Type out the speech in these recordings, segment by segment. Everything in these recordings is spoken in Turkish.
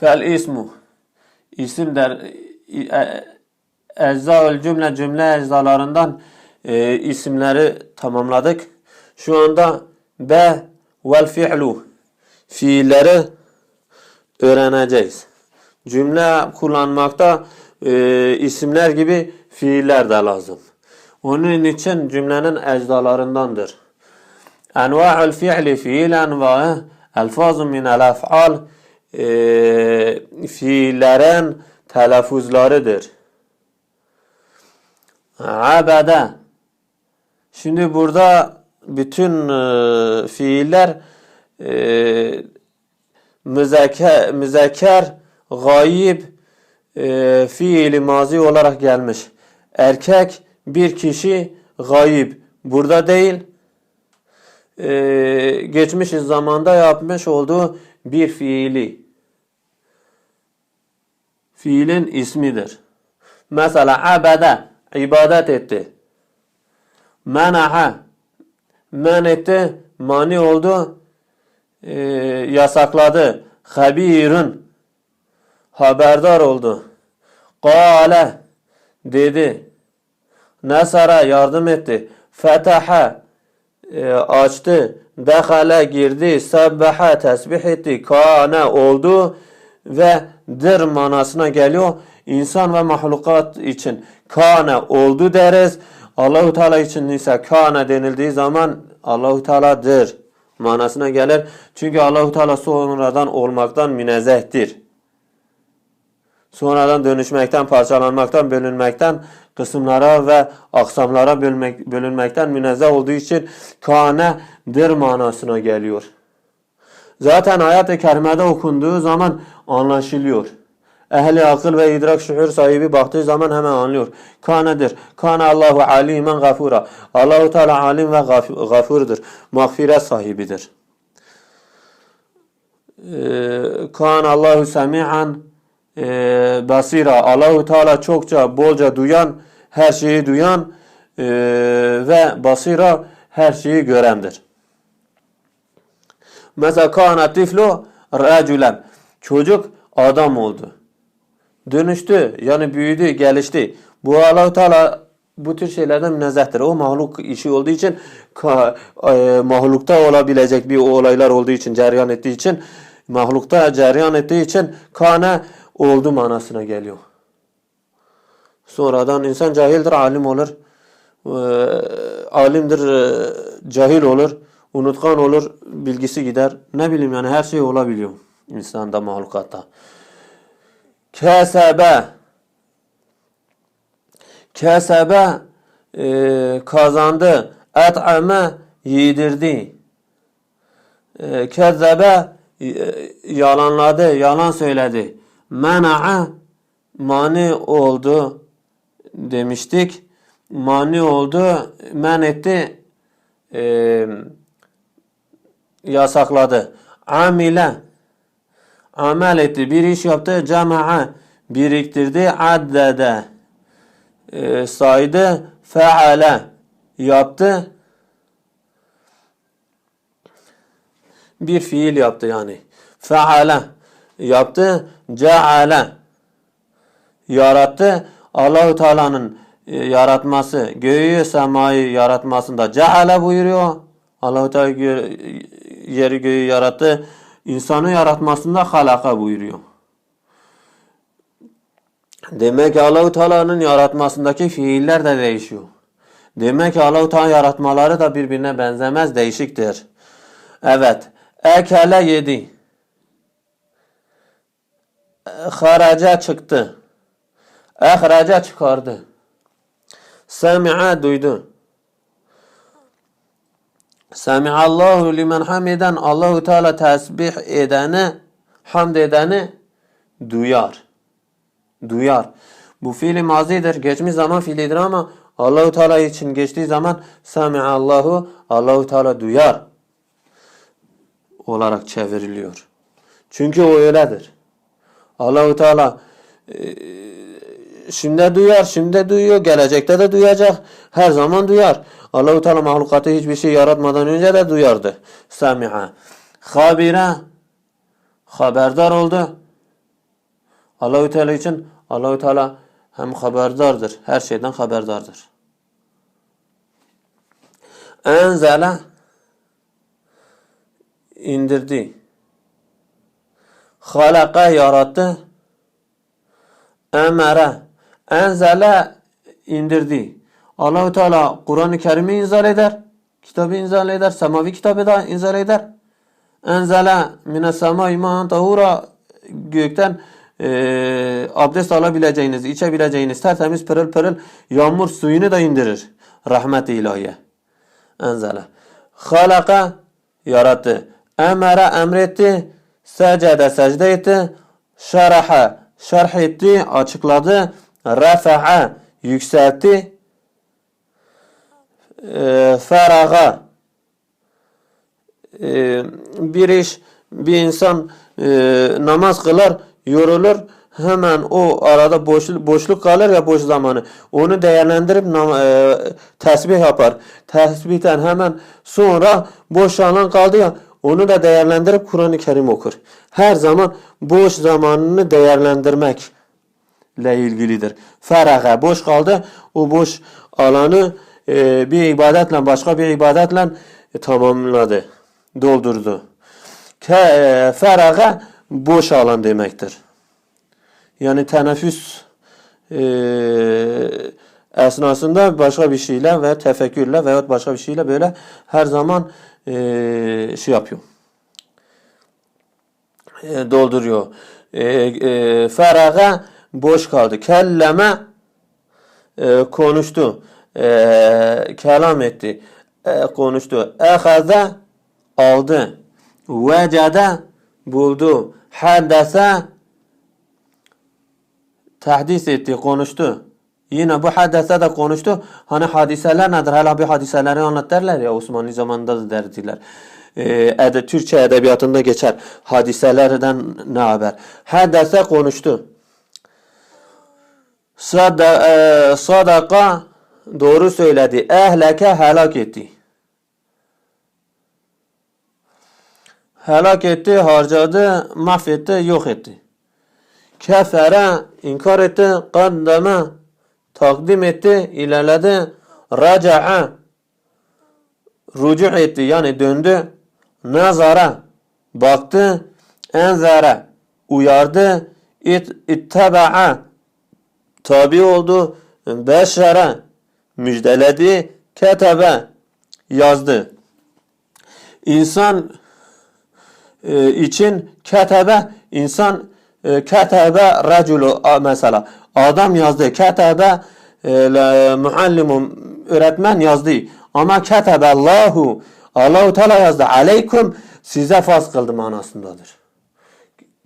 Fel ismu isim der e, eczaül cümle cümle eczalarından e, isimleri tamamladık. Şu anda be vel fi'lu fiilleri öğreneceğiz. Cümle kullanmakta e, isimler gibi fiiller de lazım. Onun için cümlenin eczalarındandır. Enva'ul fi'li fiil envaı elfazun minel ef'al e, fiillerin telaffuzlarıdır. Abede Şimdi burada bütün e, fiiller e, müzekker gayib e, fiili mazi olarak gelmiş. Erkek bir kişi gayib. Burada değil. E, geçmiş zamanda yapmış olduğu bir fiili. Fiilin ismidir. Mesela abede ibadet etti. Menaha men etti, mani oldu, e, yasakladı. Habirun haberdar oldu. Kale dedi. Nasara yardım etti. Fetaha e, açtı. Dehale girdi. Sabbaha tesbih etti. Kane oldu ve dir manasına geliyor. İnsan ve mahlukat için kane oldu deriz. Allahu Teala için ise kane denildiği zaman Allahu Teala'dır manasına gelir. Çünkü Allahu Teala sonradan olmaktan münezzehtir. Sonradan dönüşmekten, parçalanmaktan, bölünmekten, kısımlara ve aksamlara bölmek, bölünmekten münezzeh olduğu için kanedir manasına geliyor. Zaten ayet-i kerimede okunduğu zaman anlaşılıyor. Ehli akıl ve idrak şuur sahibi baktığı zaman hemen anlıyor. Kanedir. Kane Allahu alimen gafura. Allahu Teala alim ve gafurdur. Mağfiret sahibidir. Ee, Kan Allahu semi'an e, basira. Allahu Teala çokça bolca duyan, her şeyi duyan e, ve basira her şeyi görendir. Mesela kana tiflu raculen. Çocuk adam oldu. Dönüştü. Yani büyüdü, gelişti. Bu Allah Teala bu tür şeylerden münezzehtir. O mahluk işi olduğu için e, mahlukta olabilecek bir olaylar olduğu için, cereyan ettiği için mahlukta cereyan ettiği için kane oldu manasına geliyor. Sonradan insan cahildir, alim olur. E, alimdir, e, cahil olur. Unutkan olur, bilgisi gider. Ne bileyim yani her şey olabiliyor insanda, mahlukatta. Kesebe Kesebe e, kazandı. Et'ame yedirdi. E, e, yalanladı, yalan söyledi. Mena'a mani oldu demiştik. Mani oldu, men etti, e, yasakladı. Amile amel etti, bir iş yaptı. Cema'a biriktirdi. Addede e, saydı. Feale yaptı. Bir fiil yaptı yani. Feale yaptı. Ceale yarattı. Allahu Teala'nın e, yaratması, göğü semayı yaratmasında ceale buyuruyor. Allahu Teala yeri göğü yarattı. İnsanı yaratmasında halaka buyuruyor. Demek ki Allahu Teala'nın yaratmasındaki fiiller de değişiyor. Demek ki Allahu Teala yaratmaları da birbirine benzemez, değişiktir. Evet. Ekele yedi. Haraca çıktı. Ehraca çıkardı. Semi'a duydu. Semihallahu limen hamiden Allahu Teala tesbih edeni, hamd edeni duyar. Duyar. Bu fiili mazidir. Geçmiş zaman fiilidir ama Allahu Teala için geçtiği zaman Semihallahu Allahu Teala duyar olarak çevriliyor. Çünkü o öyledir. Allahu Teala e, şimdi duyar, şimdi duyuyor, gelecekte de duyacak, her zaman duyar. Allahu Teala mahlukatı hiçbir şey yaratmadan önce de duyardı. Sami'a. Habire haberdar oldu. Allahü Teala için Allahü Teala hem haberdardır, her şeyden haberdardır. Enzele indirdi. Halaka yarattı. Emere enzele indirdi. Allahu Teala Kur'an-ı Kerim'i inzal eder. Kitabı inzal eder. Semavi kitabı da inzal eder. Enzele mine sema iman tahura gökten e, abdest alabileceğiniz, içebileceğiniz tertemiz pırıl pırıl yağmur suyunu da indirir. Rahmet-i ilahiye. Enzele. Halaka yarattı. Emere emretti. Secde secde etti. Şeraha şerh etti, açıkladı. Refa'a yükseltti. E, feraga e, bir iş bir insan e, namaz kılar yorulur. Hemen o arada boşluk, boşluk kalır ya boş zamanı. Onu değerlendirip e, tesbih yapar. Tesbihten hemen sonra boş alan kaldı ya onu da değerlendirip Kur'an-ı Kerim okur. Her zaman boş zamanını değerlendirmek ile ilgilidir. Feraga boş kaldı. O boş alanı e, bir ibadetle başka bir ibadetle tamamladı. Doldurdu. Ke, e, feraga boş alan demektir. Yani teneffüs esnasında başka bir şeyle ve tefekkürle veyahut başka bir şeyle böyle her zaman e, şey yapıyor. E, dolduruyor. E, e, feraga boş kaldı. Kelleme e, konuştu. E, kelam etti. E, konuştu. Ehaze aldı. Vecede buldu. Haddese tahdis etti, konuştu. Yine bu hadise de konuştu. Hani hadiseler nedir? Hala bir hadiseleri anlat derler ya Osmanlı zamanında da derdiler. Ee, Türkçe edebiyatında geçer. Hadiselerden ne haber? Hadise konuştu. Sada, e, sadaka doğru söyledi. Ehleke helak etti. Helak etti, harcadı, mahvetti, yok etti. Kefere inkar etti, kaddeme takdim etti, ilerledi. Raca'a rucu etti yani döndü. Nazara baktı. Enzara uyardı. İt, ittaba'a tabi oldu. Beşere müjdeledi. Ketebe yazdı. İnsan e, için ketebe insan e, ketebe raculu mesela adam yazdı ketebe e, öğretmen yazdı ama ketebe Allahu Allahu Teala yazdı aleykum size farz kıldı manasındadır.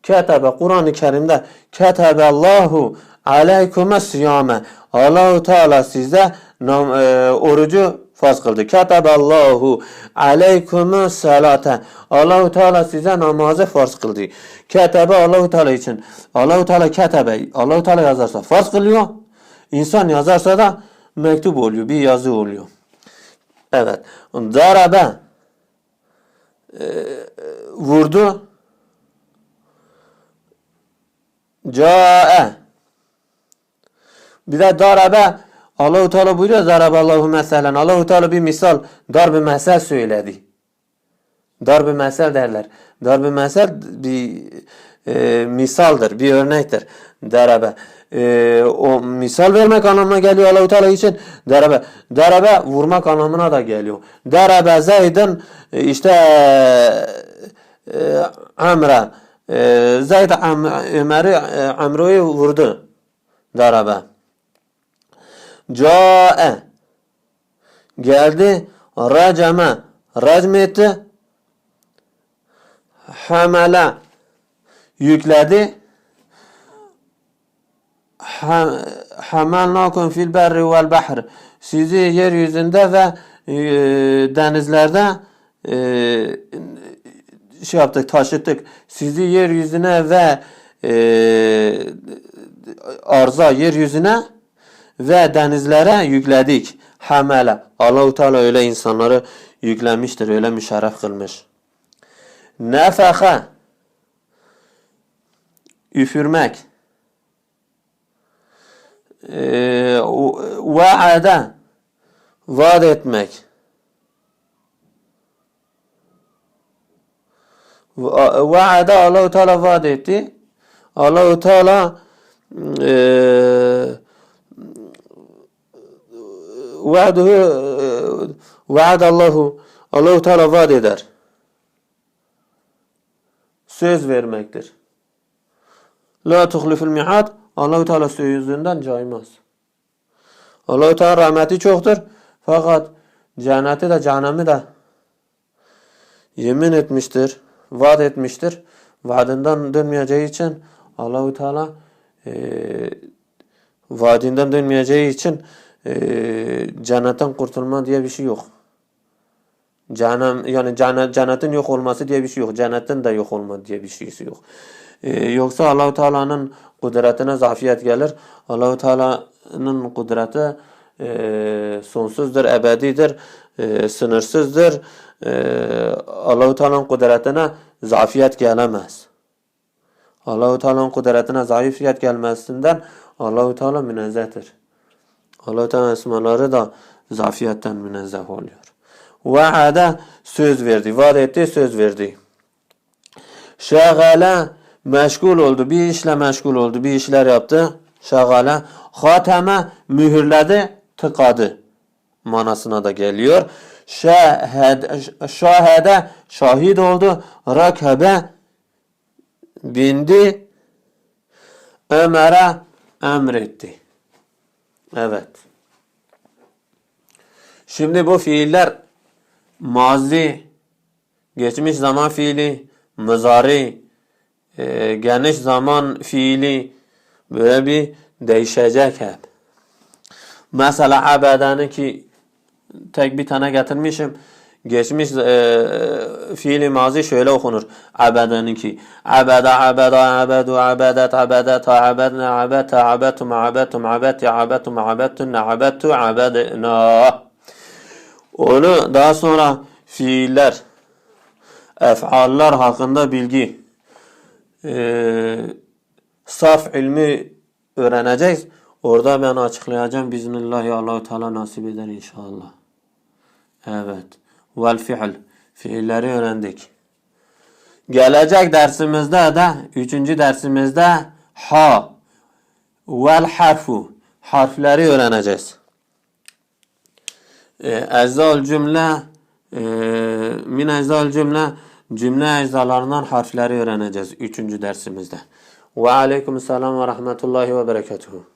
Ketebe Kur'an-ı Kerim'de ketebe Allahu aleykume siyame Allahu Teala size nam, e, orucu farz kıldı. Ketebe Allahu aleykume salate Allahu Teala size namazı farz kıldı. Ketebe Allahu Teala için Allahu Teala ketebe Allahu Teala yazarsa farz kılıyor. İnsan yazarsa da mektup oluyor. Bir yazı oluyor. Evet. Darabe e, vurdu. Cae. Bir de darabe Allahu Teala buyuruyor darabe Allahu meselen. Allahu Teala bir misal, dar bir mesel söyledi. Dar bir mesel derler. Dar bir mesel bir e, misaldır, bir örnektir. Darabe. E, o misal vermek anlamına geliyor Allahu Teala için. Darabe. Darabe vurmak anlamına da geliyor. Darabe Zeyd'in e, işte e, Amra e, Zeyd Am, Ömer'i e, vurdu. Darabe. Cae geldi racame racm etti hamala yükledi Ha- hamalnakum fil berri vel bahr sizi yeryüzünde ve e, denizlerde e, şey yaptık taşıttık sizi yeryüzüne ve e, arza yeryüzüne ve denizlere yükledik. Hamele. Allahu Teala öyle insanları yüklemiştir, öyle müşerref kılmış. Nefehe üfürmek. e, vaade vaat etmek. Va- Vaade Allahu Teala vaat etti. Allahu Teala eee vaaduhu vaadallahu Allahu Teala vaat eder. Söz vermektir. La tuhliful mi'ad Allahu Teala sözünden caymaz. Allahu Teala rahmeti çoktur. Fakat cenneti de cehennemi de yemin etmiştir, vaat etmiştir. Vaadinden dönmeyeceği için Allahu Teala eee vaadinden dönmeyeceği için eee cennetten kurtulma diye bir şey yok. Cehennem yani cennet, cennetin yok olması diye bir şey yok. Cennetin de yok olma diye bir şeysi yok. Ee, yoksa Allahu Teala'nın kudretine zafiyet gelir. Allahu Teala'nın kudreti e, sonsuzdur, ebedidir, e, sınırsızdır. E, Allahu Teala'nın kudretine zafiyet gelemez. Allahu Teala'nın kudretine zafiyet gelmesinden Allahu Teala münezzehtir. Allahu Teala ismaları da zafiyetten münezzeh oluyor. Vaade söz verdi. Vaat etti, söz verdi. Şagale meşgul oldu. Bir işle meşgul oldu. Bir işler yaptı. Şagale hateme mühürledi, tıkadı manasına da geliyor. Şahede, şahede şahit oldu. Rakabe bindi. Ömer'e emretti. Evet. Şimdi bu fiiller mazi, geçmiş zaman fiili, mızari, e, geniş zaman fiili böyle bir değişecek hep. Mesela abedanı ki tek bir tane getirmişim. Geçmiş e, fiili mazi şöyle okunur. Abedanı ki abeda abeda abedu abedet abedet abedna abeta abetum abetum abeti abetum abetun abetu abedna. Onu daha sonra fiiller, ef'aller hakkında bilgi, e, saf ilmi öğreneceğiz. Orada ben açıklayacağım. Bismillah ya Allah Teala nasip eder inşallah. Evet. Vel fiil. Fiilleri öğrendik. Gelecek dersimizde de, üçüncü dersimizde ha vel harfu harfleri öğreneceğiz. Eczaül cümle e, min eczaül cümle cümle eczalarından harfleri öğreneceğiz üçüncü dersimizde. Ve aleyküm selam ve rahmetullahi ve berekatuhu.